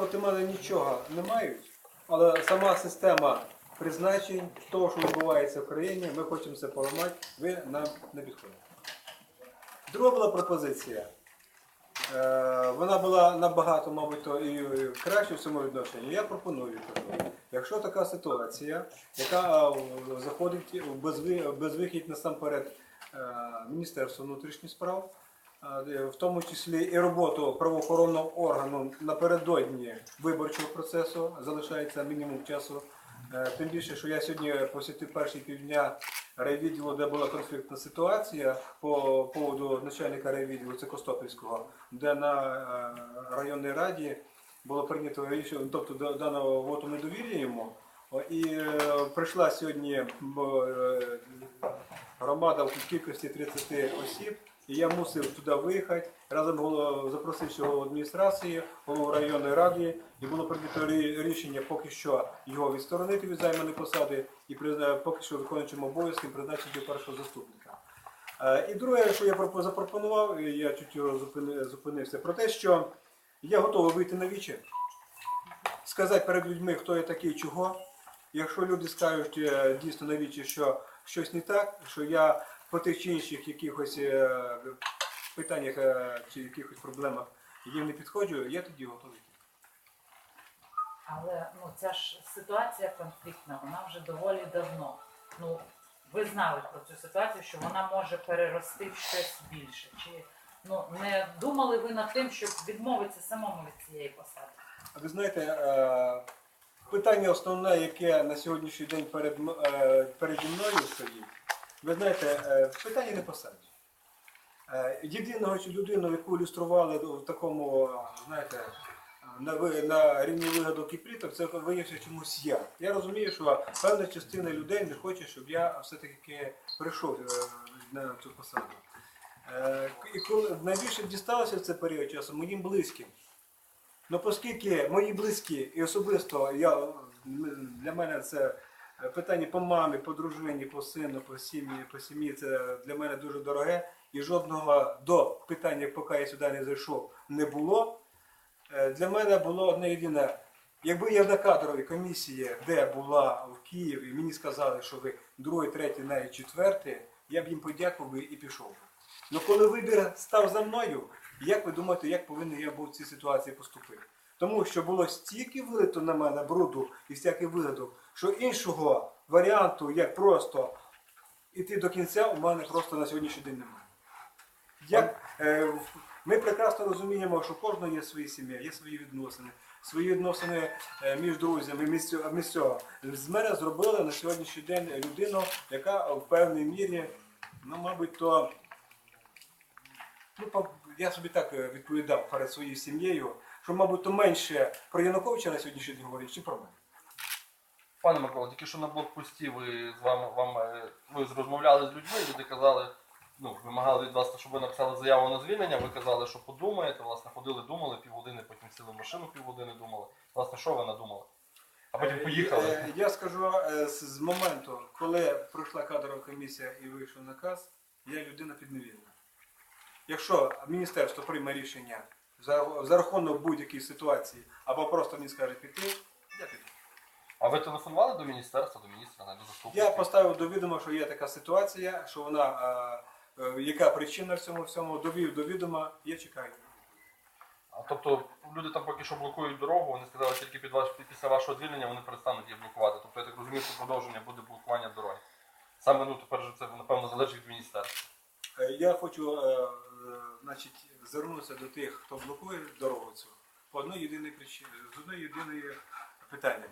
проти мене нічого не мають, але сама система призначень того, що відбувається в країні, ми хочемо це поламати, ви нам не підходите. Друга була пропозиція. Е, Вона була набагато, мабуть, то і краще в цьому відношенні. Я пропоную якщо така ситуація, яка е, заходить в безви- безвихідь насамперед е, Міністерство внутрішніх справ, в тому числі і роботу правоохоронного органу напередодні виборчого процесу, залишається мінімум часу. Е, Тим більше, що я сьогодні посітив перші півдня райвідділу, де була конфліктна ситуація по поводу начальника райвідділу Костопільського, де на е, районній раді було прийнято рішення, тобто да- даного воту недовір'я йому. І е, прийшла сьогодні е, громада в кількості 30 осіб, і я мусив туди виїхати. Разом було запросивши голову адміністрації, голову районної ради, і було прийнято рішення поки що його відсторонити від займаної посади і поки що виконуючим обов'язком призначити першого заступника. Е, І друге, що я запропонував, і я чуть його зупинився, про те, що я готовий вийти на вічі, сказати перед людьми, хто я такий, чого. Якщо люди скажуть е, дійсно на вічі, що щось не так, що я по тих чи інших якихось е, питаннях е, чи якихось проблемах їм не підходжу, я тоді готовий. Але ну ця ж ситуація конфліктна, вона вже доволі давно. Ну ви знали про цю ситуацію, що вона може перерости в щось більше. Чи ну не думали ви над тим, щоб відмовитися самому від цієї посади? А Ви знаєте, е, питання основне, яке на сьогоднішній день перед, переді мною стоїть, ви знаєте, е, питання не посаді. Е, Єдиного людину, яку ілюстрували в такому, знаєте, на, на рівні вигадок і пліток, це виявився чомусь я. Я розумію, що певна частина людей не хоче, щоб я все-таки прийшов е, на цю посаду. І коли найбільше дісталося в цей період часу моїм близьким. Ну, оскільки мої близькі і особисто я, для мене це питання по мамі, по дружині, по сину, по сім'ї, по сім'ї це для мене дуже дороге. І жодного до питання, поки я сюди не зайшов, не було. Е, Для мене було одне єдине. Якби я на кадровій комісії, де була в Києві, мені сказали, що ви другий, третій, навіть четвертий, я б їм подякував і пішов. би. Ну коли вибір став за мною, як ви думаєте, як повинен я був в цій ситуації поступити? Тому що було стільки вилито на мене бруду і всяких вигадок, що іншого варіанту, як просто іти до кінця, у мене просто на сьогоднішній день немає. Як, е, ми прекрасно розуміємо, що кожного є свої сім'я, є свої відносини, свої відносини е, між друзями, між цього- З мене зробили на сьогоднішній день людину, яка в певній мірі, ну, мабуть, то Ну, я собі так е, відповідав перед своєю сім'єю, що, мабуть, то менше про Януковича на сьогоднішній день говорять, чи про мене. Пане Микола, тільки що на блокпості ви з вами вам е, ви розмовляли з людьми, люди казали, ну, вимагали від вас, щоб ви написали заяву на звільнення, ви казали, що подумаєте, власне, ходили, думали півгодини, потім сіли в машину півгодини думали. Власне, що ви надумали? А потім Е, поїхали. е, Я скажу, з моменту, коли пройшла кадрова комісія і вийшов наказ, я людина підневільна. Якщо міністерство прийме рішення за, за рахунок будь-якої ситуації, або просто мені скаже піти, я піду. А ви телефонували до міністерства, до міністра, не до заступника? Я поставив до відома, що є така ситуація, що вона, е, е, яка причина в цьому всьому, довів до відома, я чекаю. А тобто люди там поки що блокують дорогу, вони сказали, тільки під ваш, після вашого звільнення вони перестануть її блокувати. Тобто я так розумію, що продовження буде блокування дороги. Саме ну тепер же це напевно залежить від міністерства. Е, Я хочу е, значить, звернутися до тих, хто блокує дорогу цю, по одній єдиній причині, з одної єдиної питання.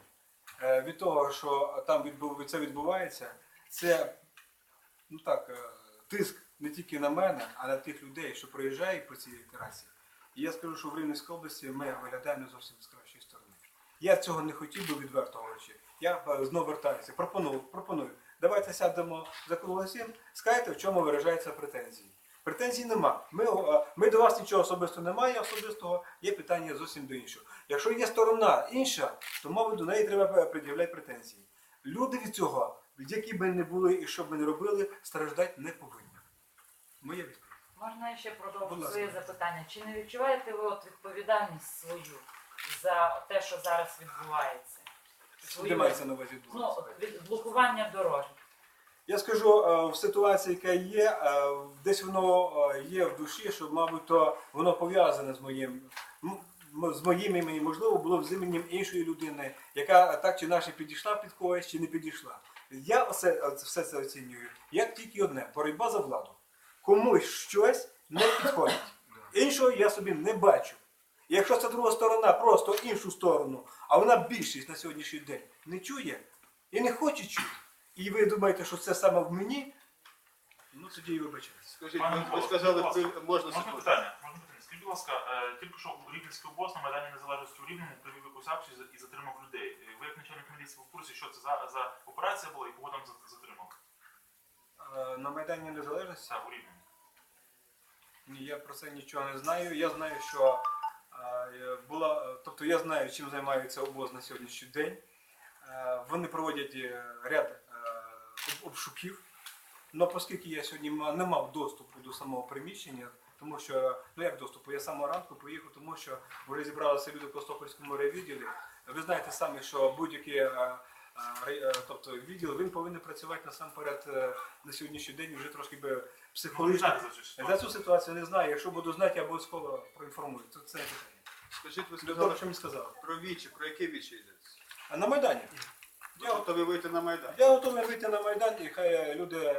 Е, Від того, що там відбув, це відбувається, це ну так, е, тиск не тільки на мене, а на тих людей, що проїжджають по цій трасі. І я скажу, що в Рівненській області ми виглядаємо зовсім з кращої сторони. Я цього не хотів би відверто говорячи. Я е, знову вертаюся. Пропоную, пропоную. Давайте сядемо за сім, скажете, в чому виражаються претензії. Претензій нема. Ми, е, ми до вас нічого особисто немає особистого, є питання зовсім до іншого. Якщо є сторона інша, то, мабуть, до неї треба пред'являти претензії. Люди від цього, які би не були і що б не робили, страждати не повинні. Моя відповідь. Можна я ще продовжу своє запитання? Чи не відчуваєте ви от відповідальність свою? за те, що зараз відбувається. Де мається на увазі Ну, від- блокування дороги. Я скажу, е, в ситуації, яка є, е, десь воно е, є в душі, що, мабуть, то воно пов'язане з моїм. З моїм іменем, можливо, було з іменем іншої людини, яка так чи інакше підійшла під когось чи не підійшла. Я оце- все це оцінюю. Як тільки одне боротьба за владу. Комусь щось не підходить. Іншого я собі не бачу. Якщо це друга сторона, просто іншу сторону, а вона більшість на сьогоднішній день не чує і не хоче чути. І ви думаєте, що це саме в мені? Ну тоді і вибачаюся. Скажіть, Пане ви, Микола, сказали, будь ви ласка, можна Можна секунду? питання? Можна питання? Скажіть, будь ласка, е, тільки що у Рівненській області на Майдані Незалежності у Рівному провів якусь акцію за- і затримав людей. Е, Ви як начальник міліції в курсі, що це за, за операція була і кого там за- затримали? Е, На Майдані Незалежності Це у Рівному. ні, я про це нічого не знаю. Я знаю, що е, була, тобто я знаю, чим займається обоз на сьогоднішній день. Е, Вони проводять е, ряд обшуків. Ну, оскільки я сьогодні не мав доступу до самого приміщення, тому що, ну як доступу, я самого ранку поїхав, тому що вже зібралися люди в Костопольському райвідділі. Ви знаєте самі, що будь-який е, е, е, тобто, відділ він повинен працювати насамперед на сьогоднішній день вже трошки би психологічно. за цю За ситуацію? цю ситуацію не знаю. Якщо буду знати, я обов'язково проінформую. Це, це не питання. Скажіть, ви сказали що мені сказав. про вічі, про яке вічі йдеться? На Майдані? Ви готовий вийти на Майдан? Я готовий вийти на Майдан і хай люди